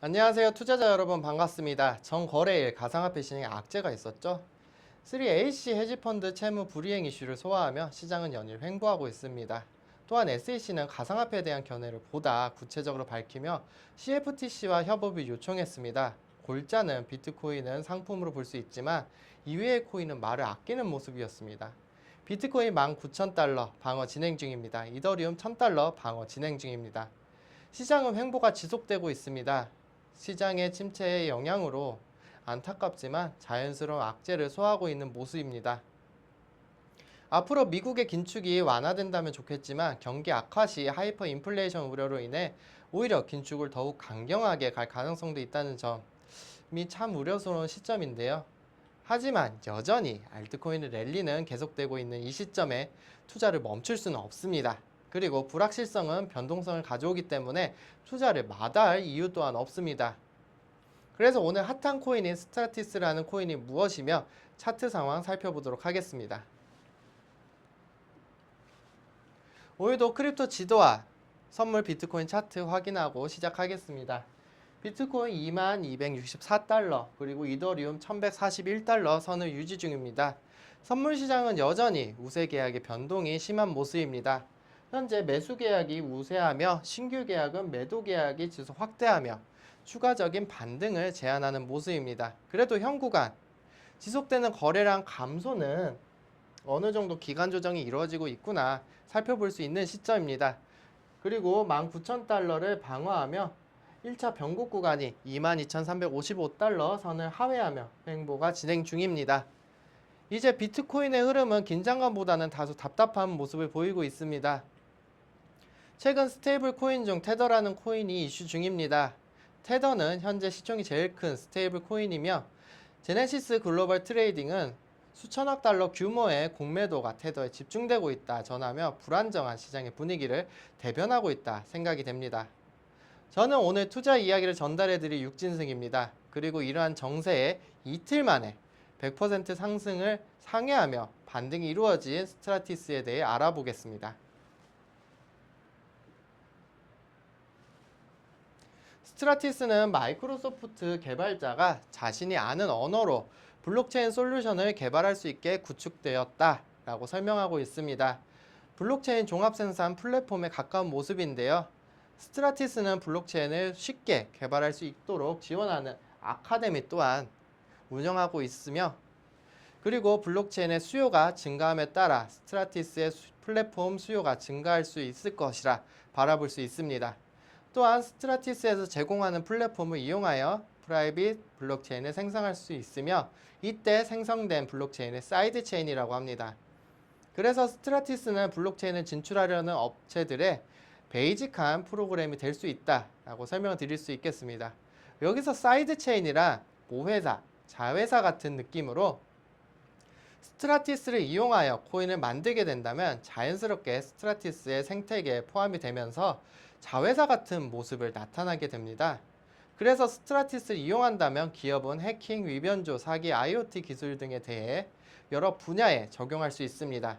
안녕하세요 투자자 여러분 반갑습니다. 전거래일 가상화폐 시장에 악재가 있었죠. 3AC 헤지펀드 채무 불이행 이슈를 소화하며 시장은 연일 횡보하고 있습니다. 또한 SEC는 가상화폐에 대한 견해를 보다 구체적으로 밝히며 CFTC와 협업을 요청했습니다. 골자는 비트코인은 상품으로 볼 수 있지만 이외의 코인은 말을 아끼는 모습이었습니다. 비트코인 19,000달러 방어 진행 중입니다. 이더리움 1,000달러 방어 진행 중입니다. 시장은 횡보가 지속되고 있습니다. 시장의 침체의 영향으로 안타깝지만 자연스러운 악재를 소화하고 있는 모습입니다. 앞으로 미국의 긴축이 완화된다면 좋겠지만 경기 악화 시 하이퍼 인플레이션 우려로 인해 오히려 긴축을 더욱 강경하게 갈 가능성도 있다는 점이 참 우려스러운 시점인데요. 하지만 여전히 알트코인의 랠리는 계속되고 있는 이 시점에 투자를 멈출 수는 없습니다. 그리고 불확실성은 변동성을 가져오기 때문에 투자를 마다할 이유 또한 없습니다. 그래서 오늘 핫한 코인인 스트라티스라는 코인이 무엇이며 차트 상황 살펴보도록 하겠습니다. 오늘도 크립토 지도와 선물 비트코인 차트 확인하고 시작하겠습니다. 비트코인 2264달러 그리고 이더리움 1141달러 선을 유지 중입니다. 선물 시장은 여전히 우세 계약의 변동이 심한 모습입니다. 현재 매수 계약이 우세하며 신규 계약은 매도 계약이 지속 확대하며 추가적인 반등을 제한하는 모습입니다. 그래도 현 구간 지속되는 거래량 감소는 어느 정도 기간 조정이 이루어지고 있구나 살펴볼 수 있는 시점입니다. 그리고 19,000달러를 방어하며 1차 변곡 구간이 22,355달러 선을 하회하며 횡보가 진행 중입니다. 이제 비트코인의 흐름은 긴장감보다는 다소 답답한 모습을 보이고 있습니다. 최근 스테이블 코인 중 테더라는 코인이 이슈 중입니다. 테더는 현재 시총이 제일 큰 스테이블 코인이며 제네시스 글로벌 트레이딩은 수천억 달러 규모의 공매도가 테더에 집중되고 있다 전하며 불안정한 시장의 분위기를 대변하고 있다 생각이 됩니다. 저는 오늘 투자 이야기를 전달해드릴 육진승입니다. 그리고 이러한 정세에 이틀 만에 100% 상승을 상회하며 반등이 이루어진 스트라티스에 대해 알아보겠습니다. 스트라티스는 마이크로소프트 개발자가 자신이 아는 언어로 블록체인 솔루션을 개발할 수 있게 구축되었다라고 설명하고 있습니다. 블록체인 종합 생산 플랫폼에 가까운 모습인데요. 스트라티스는 블록체인을 쉽게 개발할 수 있도록 지원하는 아카데미 또한 운영하고 있으며 그리고 블록체인의 수요가 증가함에 따라 스트라티스의 수- 플랫폼 수요가 증가할 수 있을 것이라 바라볼 수 있습니다. 또한 스트라티스에서 제공하는 플랫폼을 이용하여 프라이빗 블록체인을 생성할 수 있으며 이때 생성된 블록체인을 사이드 체인이라고 합니다. 그래서 스트라티스는 블록체인을 진출하려는 업체들의 베이직한 프로그램이 될 수 있다라고 설명을 드릴 수 있겠습니다. 여기서 사이드 체인이라 모회사, 자회사 같은 느낌으로 스트라티스를 이용하여 코인을 만들게 된다면 자연스럽게 스트라티스의 생태계에 포함이 되면서 자회사 같은 모습을 나타나게 됩니다. 그래서 스트라티스를 이용한다면 기업은 해킹, 위변조, 사기, IoT 기술 등에 대해 여러 분야에 적용할 수 있습니다.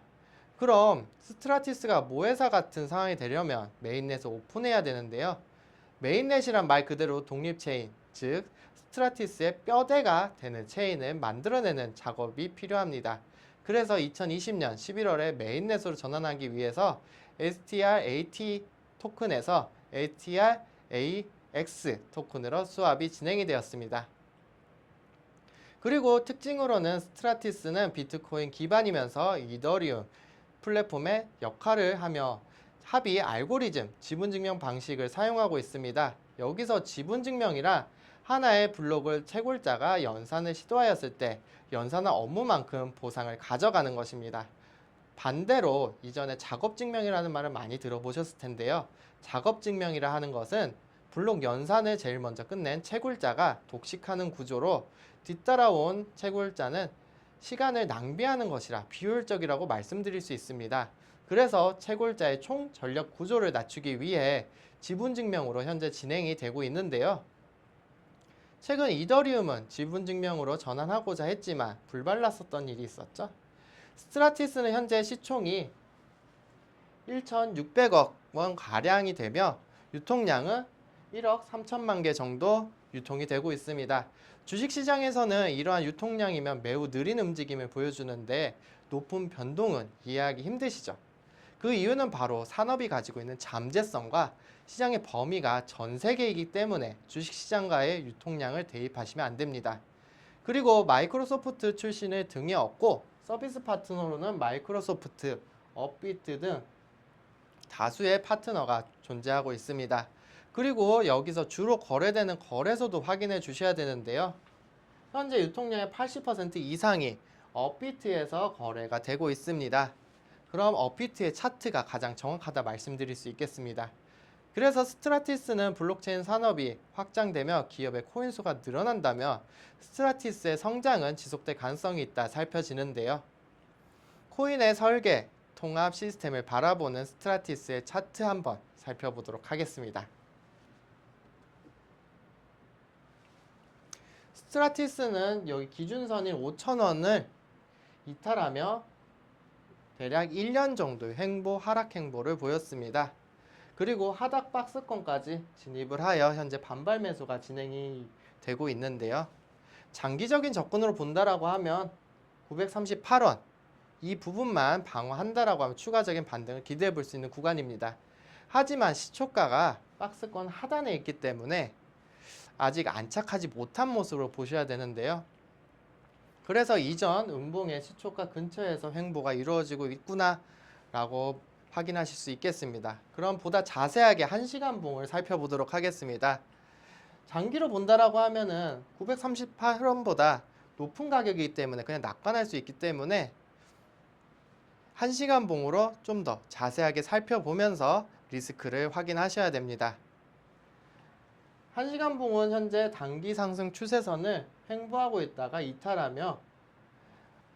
그럼 스트라티스가 모회사 같은 상황이 되려면 메인넷을 오픈해야 되는데요. 메인넷이란 말 그대로 독립 체인, 즉 스트라티스의 뼈대가 되는 체인을 만들어내는 작업이 필요합니다. 그래서 2020년 11월에 메인넷으로 전환하기 위해서 STR-AT 토큰에서 STR-AX 토큰으로 수합이 진행이 되었습니다. 그리고 특징으로는 스트라티스는 비트코인 기반이면서 이더리움 플랫폼의 역할을 하며 합의 알고리즘 지분 증명 방식을 사용하고 있습니다. 여기서 지분 증명이라 하나의 블록을 채굴자가 연산을 시도하였을 때 연산한 업무만큼 보상을 가져가는 것입니다. 반대로 이전에 작업 증명이라는 말을 많이 들어보셨을 텐데요. 작업 증명이라 하는 것은 블록 연산을 제일 먼저 끝낸 채굴자가 독식하는 구조로 뒤따라온 채굴자는 시간을 낭비하는 것이라 비효율적이라고 말씀드릴 수 있습니다. 그래서 채굴자의 총 전력 구조를 낮추기 위해 지분 증명으로 현재 진행이 되고 있는데요. 최근 이더리움은 지분 증명으로 전환하고자 했지만 불발랐었던 일이 있었죠. 스트라티스는 현재 시총이 1,600억 원 가량이 되며 유통량은 1억 3천만 개 정도 유통이 되고 있습니다. 주식시장에서는 이러한 유통량이면 매우 느린 움직임을 보여주는데 높은 변동은 이해하기 힘드시죠. 그 이유는 바로 산업이 가지고 있는 잠재성과 시장의 범위가 전 세계이기 때문에 주식시장과의 유통량을 대입하시면 안 됩니다. 그리고 마이크로소프트 출신을 등에 업고 서비스 파트너로는 마이크로소프트, 업비트 등 다수의 파트너가 존재하고 있습니다. 그리고 여기서 주로 거래되는 거래소도 확인해 주셔야 되는데요. 현재 유통량의 80% 이상이 업비트에서 거래가 되고 있습니다. 그럼 업비트의 차트가 가장 정확하다 말씀드릴 수 있겠습니다. 그래서 스트라티스는 블록체인 산업이 확장되며 기업의 코인 수가 늘어난다면 스트라티스의 성장은 지속될 가능성이 있다 살펴지는데요. 코인의 설계, 통합 시스템을 바라보는 스트라티스의 차트 한번 살펴보도록 하겠습니다. 스트라티스는 여기 기준선인 5,000원을 이탈하며 대략 1년 정도의 횡보 하락 행보를 보였습니다. 그리고 하락 박스권까지 진입을 하여 현재 반발 매수가 진행이 되고 있는데요. 장기적인 접근으로 본다라고 하면 938원 이 부분만 방어한다라고 하면 추가적인 반등을 기대해 볼 수 있는 구간입니다. 하지만 시초가가 박스권 하단에 있기 때문에 아직 안착하지 못한 모습으로 보셔야 되는데요. 그래서 이전 음봉의 시초가 근처에서 횡보가 이루어지고 있구나라고 확인하실 수 있겠습니다. 그럼 보다 자세하게 1시간 봉을 살펴보도록 하겠습니다. 장기로 본다라고 하면은 938원보다 높은 가격이기 때문에 그냥 낙관할 수 있기 때문에 1시간 봉으로 좀 더 자세하게 살펴보면서 리스크를 확인하셔야 됩니다. 1시간 봉은 현재 단기 상승 추세선을 횡보하고 있다가 이탈하며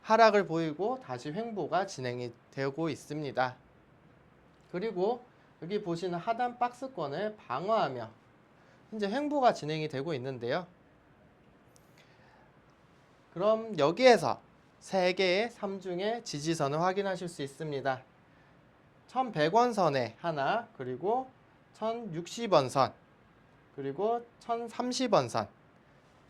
하락을 보이고 다시 횡보가 진행이 되고 있습니다. 그리고 여기 보시는 하단 박스권을 방어하며 현재 횡보가 진행이 되고 있는데요. 그럼 여기에서 세 개의 3중의 지지선을 확인하실 수 있습니다. 1100원 선에 하나, 그리고 1060원 선, 그리고 1030원 선.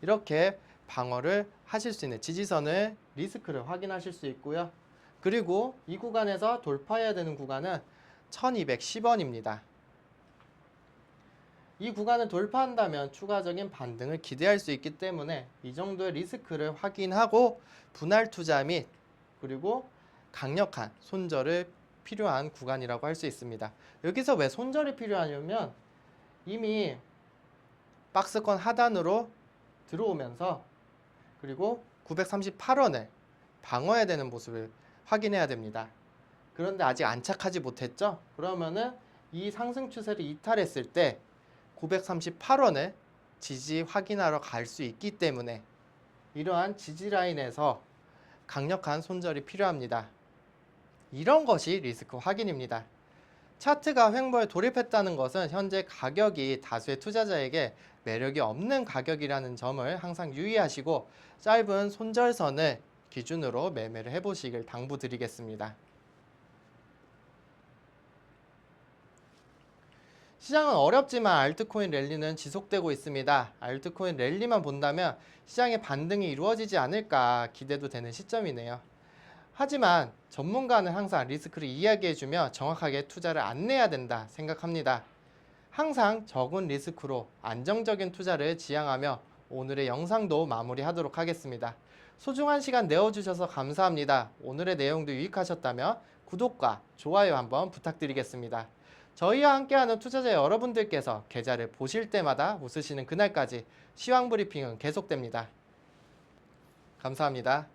이렇게 방어를 하실 수 있는 지지선을 리스크를 확인하실 수 있고요. 그리고 이 구간에서 돌파해야 되는 구간은 1210원입니다. 이 구간을 돌파한다면 추가적인 반등을 기대할 수 있기 때문에 이 정도의 리스크를 확인하고 분할 투자 및 그리고 강력한 손절을 필요한 구간이라고 할 수 있습니다. 여기서 왜 손절이 필요하냐면 이미 박스권 하단으로 들어오면서 그리고 938원을 방어해야 되는 모습을 확인해야 됩니다. 그런데 아직 안착하지 못했죠? 그러면은 이 상승 추세를 이탈했을 때 938원을 지지 확인하러 갈 수 있기 때문에 이러한 지지 라인에서 강력한 손절이 필요합니다. 이런 것이 리스크 확인입니다. 차트가 횡보에 돌입했다는 것은 현재 가격이 다수의 투자자에게 매력이 없는 가격이라는 점을 항상 유의하시고 짧은 손절선을 기준으로 매매를 해보시길 당부드리겠습니다. 시장은 어렵지만 알트코인 랠리는 지속되고 있습니다. 알트코인 랠리만 본다면 시장의 반등이 이루어지지 않을까 기대도 되는 시점이네요. 하지만 전문가는 항상 리스크를 이야기해주며 정확하게 투자를 안내해야 된다 생각합니다. 항상 적은 리스크로 안정적인 투자를 지향하며 오늘의 영상도 마무리하도록 하겠습니다. 소중한 시간 내어주셔서 감사합니다. 오늘의 내용도 유익하셨다면 구독과 좋아요 한번 부탁드리겠습니다. 저희와 함께하는 투자자 여러분들께서 계좌를 보실 때마다 웃으시는 그날까지 시황 브리핑은 계속됩니다. 감사합니다.